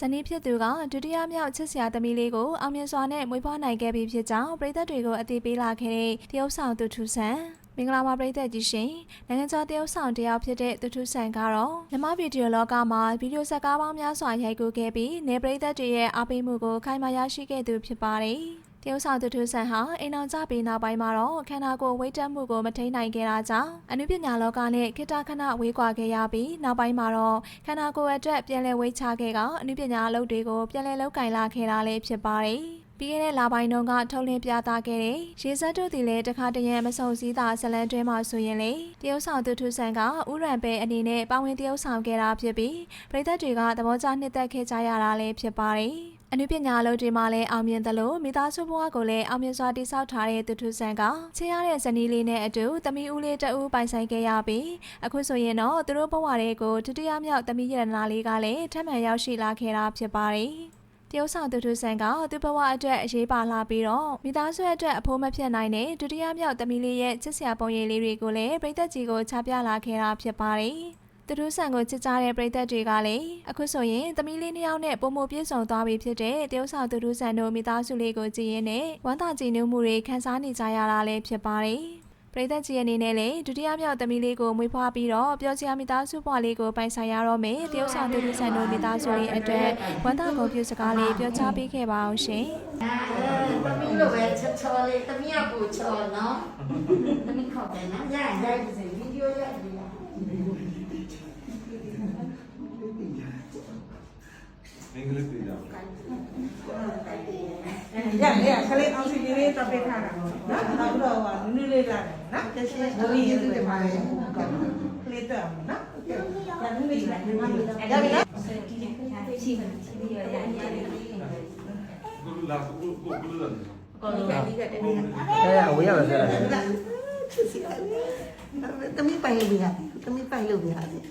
ဇနီးဖြစ်သူကဒုတိယမြောက်ချစ်စရာသမီးလေးကိုအောင်မြင်စွာနဲ့မွေးဖွားနိုင်ခဲ့ပြီဖြစ်ကြောင်းပြည်သက်တွေကိုအသိပေးလာခဲ့တဲ့တရုတ်ဆောင်သူထုဆန်မင်္ဂလာပါပြည်သက်ကြီးရှင်နိုင်ငံခြားတရုတ်ဆောင်တယောက်ဖြစ်တဲ့သူထုဆန်ကတော့မြန်မာဗီဒီယိုလောကမှာဗီဒီယိုဇာတ်ကားပေါင်းများစွာရိုက်ကူးခဲ့ပြီးနေပြည်သက်တွေရဲ့အားပေးမှုကိုခိုင်မာရရှိခဲ့သူဖြစ်ပါတယ်တ ရုတ်ဆောင်သူထုဆန်ဟာအိမ်အောင်ကြပြီးနောက်ပိုင်းမှာတော့ခန္ဓာကိုယ်ဝိတ်တက်မှုကိုမထိန်နိုင်ခဲ့တာကြောင့်အနုပညာလောကနဲ့ခေတ္တခဏဝေးကွာခဲ့ရပြီးနောက်ပိုင်းမှာတော့ခန္ဓာကိုယ်အတွက်ပြန်လည်ဝေးချခဲ့ကအနုပညာအလုပ်တွေကိုပြန်လည်လုပ်ကင်လာခဲ့တာလည်းဖြစ်ပါတယ်။ပြီးခဲ့တဲ့လပိုင်းတုန်းကထုတ်လင်းပြသခဲ့တဲ့ရေစက်တို့ဒီလည်းတခါတရံမဆုံစည်းတာဇလန်တွဲမှာဆိုရင်လေတရုတ်ဆောင်သူထုဆန်ကဥရံပဲအနေနဲ့ပါဝင်တရုတ်ဆောင်ခဲ့တာဖြစ်ပြီးပြည်သက်တွေကသဘောကျနှစ်သက်ခဲ့ကြရတာလည်းဖြစ်ပါတယ်။ အနုပညာအလုပ်တွေမှာလည်းအောင်မြင်သလိုမိသားစုဘဝကိုလည်းအောင်မြင်စွာတည်ဆောက်ထားတဲ့သူထုဆန်ကချစ်ရတဲ့ဇနီးလေးနဲ့အတူသမီးဦးလေးတဦးပိုင်ဆိုင်ခဲ့ရပြီးအခုဆိုရင်တော့သူတို့ဘဝတွေကိုဒုတိယမြောက်သမီးရတနာလေးကလည်းထပ်မံရောက်ရှိလာခဲ့တာဖြစ်ပါတယ်။တရုတ်ဆောင်သူထုဆန်ကသူ့ဘဝအတွက်အရေးပါလာပြီးတော့မိသားစုအတွက်အဖိုးမဖြစ်နိုင်တဲ့ဒုတိယမြောက်သမီးလေးရဲ့ချစ်စရာပုံရိပ်လေးတွေကိုလည်းပြည်သက်ကြီးကိုချပြလာခဲ့တာဖြစ်ပါတယ်။ သူတို့ဆန်ကိုချစ်ကြတဲ့ပြည်သက်တွေကလည်းအခုဆိုရင်သမီးလေးနှစ်ယောက်နဲ့ပုံမပြည့်စုံသွားပြီဖြစ်တဲ့တရုတ်ဆောင်သူတို့ဆန်တို့မိသားစုလေးကိုကြည်ရင်နဲ့ဝမ်းသာကြည်နူးမှုတွေခံစားနေကြရတာလည်းဖြစ်ပါတယ်။ပြည်သက်ကြီးအနေနဲ့လည်းဒုတိယမြောက်သမီးလေးကိုမွေးဖွားပြီးတော့ပျော်စရာမိသားစုဘဝလေးကိုပိုင်ဆိုင်ရတော့မယ်တရုတ်ဆောင်သူတို့ဆန်တို့မိသားစုလေးအတွက်ဝမ်းသာကုန်ပြုစကားလေးပြောချပေးခဲ့ပါအောင်ရှင်။သမီးလိုပဲချောချောလေးသမီးကပူချောနော်သမီးခေါက်တယ်နော်ရရရိုက်ပါစေဗီဒီယိုရိုက်ပြီလား အင်္ဂလိပ်ပြည်တာရရခလေးအောင်စီလေးတော့ပေးထားတာနော်နောက်တော့ဟာနူးနူးလေးလာတယ်နော်ကျရှင်းဘိုးကြီးတွေပါလေကလေးတော့နော်ရနူးလေးလာရပြီနော်ကိုလူလာကိုကိုလူလာကောလို့ဒီကတည်းကအဲအဝေးရောက်လာခဲ့တာသမီး ပိုင်လို့ရသမီးပိုင်လို့ရတယ်